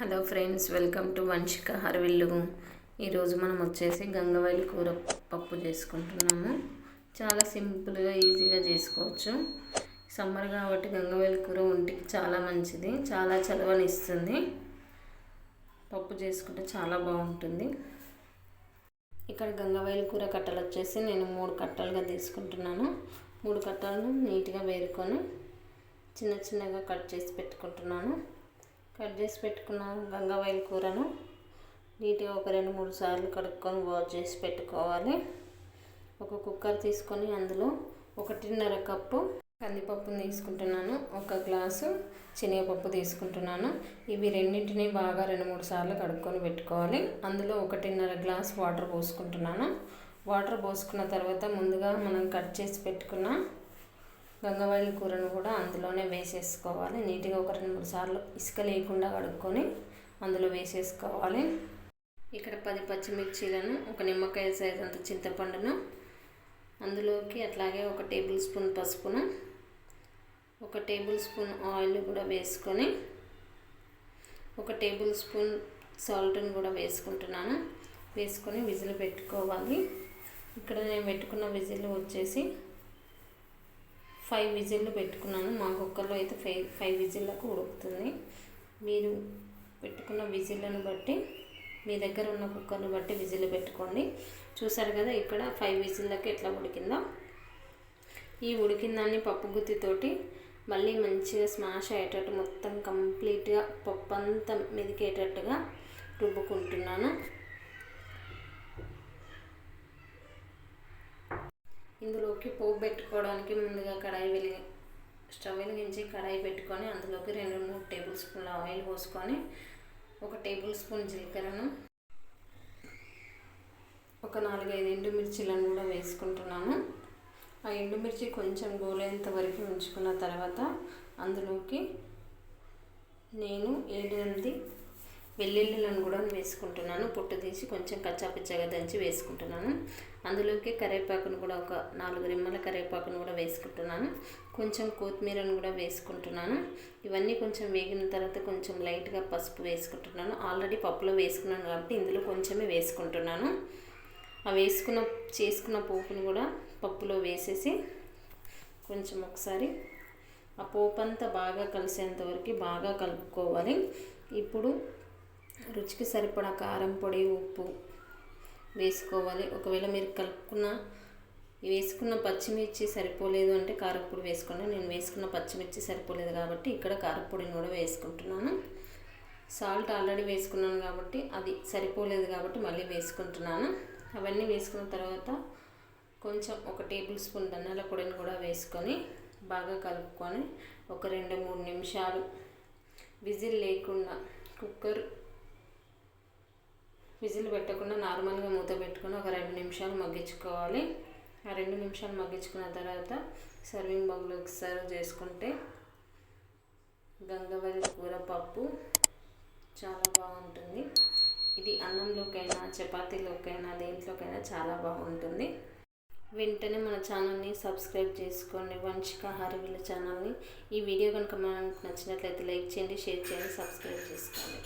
Hello friends welcome to Vamshika హరవిల్లు. ఈరోజు మనం వచ్చేసి గంగవైలి కూర పప్పు చేసుకుంటున్నాము. చాలా సింపుల్గా ఈజీగా చేసుకోవచ్చు. సమ్మర్ కాబట్టి గంగవైలి కూర ఒంటికి చాలా మంచిది. చాలా చలవనిస్తుంది. పప్పు చేసుకుంటే చాలా బాగుంటుంది. ఇక్కడ గంగవైలి కూర కట్టలు వచ్చేసి నేను మూడు కట్టలుగా తీసుకుంటున్నాను. మూడు కట్టలను నీట్గా వేరుకొని చిన్న చిన్నగా కట్ చేసి పెట్టుకుంటున్నాను. కట్ చేసి పెట్టుకున్న గంగవాయిల కూరను నీట్గా ఒక రెండు మూడు సార్లు కడుక్కొని వాష్ చేసి పెట్టుకోవాలి. ఒక కుక్కర్ తీసుకొని అందులో ఒకటిన్నర కప్పు కందిపప్పును తీసుకుంటున్నాను. ఒక గ్లాసు శనగపప్పు తీసుకుంటున్నాను. ఇవి రెండింటిని బాగా రెండు మూడు సార్లు కడుక్కొని పెట్టుకోవాలి. అందులో ఒకటిన్నర గ్లాస్ వాటర్ పోసుకుంటున్నాను. వాటర్ పోసుకున్న తర్వాత ముందుగా మనం కట్ చేసి పెట్టుకున్న గంగవాయిల కూరను కూడా అందులోనే వేసేసుకోవాలి. నీట్గా ఒక రెండు మూడు సార్లు ఇసుక లేకుండా కడుక్కొని అందులో వేసేసుకోవాలి. ఇక్కడ పది పచ్చిమిర్చీలను ఒక నిమ్మకాయ సైజ్ అంత చింతపండును అందులోకి అట్లాగే ఒక టేబుల్ స్పూన్ పసుపును ఒక టేబుల్ స్పూన్ ఆయిల్ కూడా వేసుకొని ఒక టేబుల్ స్పూన్ సాల్ట్ని కూడా వేసుకుంటున్నాను. వేసుకొని విజిల్ పెట్టుకోవాలి. ఇక్కడ నేను పెట్టుకున్న విజిల్ వచ్చేసి ఫైవ్ విజిల్లు పెట్టుకున్నాను. మా కుక్కర్లో అయితే ఫైవ్ ఫైవ్ విజిల్లకు ఉడుకుతుంది. మీరు పెట్టుకున్న విజిల్లను బట్టి మీ దగ్గర ఉన్న కుక్కర్ని బట్టి విజిల్ పెట్టుకోండి. చూసారు కదా ఇక్కడ ఫైవ్ విజిల్లకి ఎట్లా ఉడికిందో? ఈ ఉడికిన దాన్ని పప్పు గుత్తితోటి మళ్ళీ మంచిగా స్మాష్ అయ్యేటట్టు మొత్తం కంప్లీట్గా పప్పు అంతా మెదికేటట్టుగా రుబ్బుకుంటున్నాను. ఇందులోకి పోపు పెట్టుకోవడానికి ముందుగా కడాయి వెలిగి స్టవ్ వెలిగించి కడాయి పెట్టుకొని అందులోకి రెండు మూడు టేబుల్ స్పూన్ల ఆయిల్ పోసుకొని ఒక టేబుల్ స్పూన్ జీలకర్రను ఒక నాలుగైదు ఎండుమిర్చిలను కూడా వేసుకుంటున్నాను. ఆ ఎండుమిర్చి కొంచెం గోలేంత వరకు ఉంచుకున్న తర్వాత అందులోకి నేను ఏడు ఎనిమిది వెల్లుల్లిలను కూడా వేసుకుంటున్నాను. పొట్టు తీసి కొంచెం కచ్చాపిచ్చగా దంచి వేసుకుంటున్నాను. అందులోకి కరివేపాకును కూడా ఒక నాలుగు రిమ్మల కరివేపాకును కూడా వేసుకుంటున్నాను. కొంచెం కొత్తిమీరను కూడా వేసుకుంటున్నాను. ఇవన్నీ కొంచెం వేగిన తర్వాత కొంచెం లైట్గా పసుపు వేసుకుంటున్నాను. ఆల్రెడీ పప్పులో వేసుకున్నాను కాబట్టి ఇందులో కొంచెమే వేసుకుంటున్నాను. ఆ వేసుకున్న చేసుకున్న పోపుని కూడా పప్పులో వేసేసి కొంచెం ఒకసారి ఆ పోపు అంతా బాగా కలిసేంత వరకు బాగా కలుపుకోవాలి. ఇప్పుడు రుచికి సరిపడా కారం పొడి ఉప్పు వేసుకోవాలి. ఒకవేళ మీరు కలుపుకున్న వేసుకున్న పచ్చిమిర్చి సరిపోలేదు అంటే కారపొడి వేసుకోండి. నేను వేసుకున్న పచ్చిమిర్చి సరిపోలేదు కాబట్టి ఇక్కడ కారపొడిని కూడా వేసుకుంటున్నాను. సాల్ట్ ఆల్రెడీ వేసుకున్నాను కాబట్టి అది సరిపోలేదు కాబట్టి మళ్ళీ వేసుకుంటున్నాను. అవన్నీ వేసుకున్న తర్వాత కొంచెం ఒక టేబుల్ స్పూన్ ధనాల పొడిని కూడా వేసుకొని బాగా కలుపుకొని ఒక రెండు మూడు నిమిషాలు విజిల్ లేకుండా కుక్కర్ విజిల్ పెట్టకుండా నార్మల్గా మూత పెట్టుకుని ఒక రెండు నిమిషాలు మగ్గించుకోవాలి. ఆ రెండు నిమిషాలు మగ్గించుకున్న తర్వాత సర్వింగ్ బౌల్లోకి సర్వ్ చేసుకుంటే గంగవల్లి కూర పప్పు చాలా బాగుంటుంది. ఇది అన్నంలోకైనా చపాతీలోకైనా దేంట్లోకైనా చాలా బాగుంటుంది. వెంటనే మన ఛానల్ని సబ్స్క్రైబ్ చేసుకోండి వంశిక హరివిల ఛానల్ని ఈ వీడియో కనుక మనకు నచ్చినట్లయితే లైక్ చేయండి షేర్ చేయండి సబ్స్క్రైబ్ చేసుకోండి.